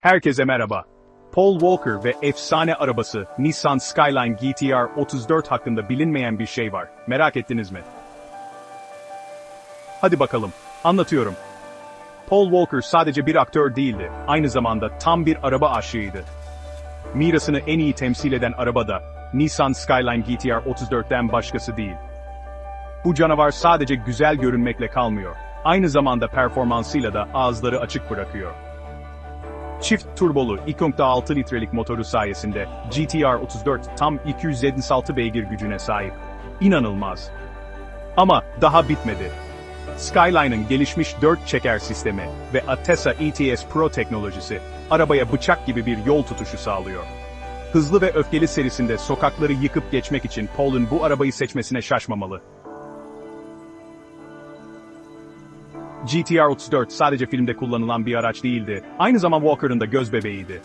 Herkese merhaba. Paul Walker ve efsane arabası Nissan Skyline GTR 34 hakkında bilinmeyen bir şey var. Merak ettiniz mi? Hadi bakalım. Anlatıyorum. Paul Walker sadece bir aktör değildi. Aynı zamanda tam bir araba aşığıydı. Mirasını en iyi temsil eden araba da Nissan Skyline GTR 34'ten başkası değil. Bu canavar sadece güzel görünmekle kalmıyor. Aynı zamanda performansıyla da ağızları açık bırakıyor. Çift turbolu 2.6 litrelik motoru sayesinde GTR 34 tam 276 beygir gücüne sahip. İnanılmaz. Ama daha bitmedi. Skyline'ın gelişmiş 4 çeker sistemi ve Atesa ETS Pro teknolojisi arabaya bıçak gibi bir yol tutuşu sağlıyor. Hızlı ve öfkeli serisinde sokakları yıkıp geçmek için Paul'un bu arabayı seçmesine şaşmamalı. GTR 34 sadece filmde kullanılan bir araç değildi, aynı zamanda Walker'ın da göz bebeğiydi.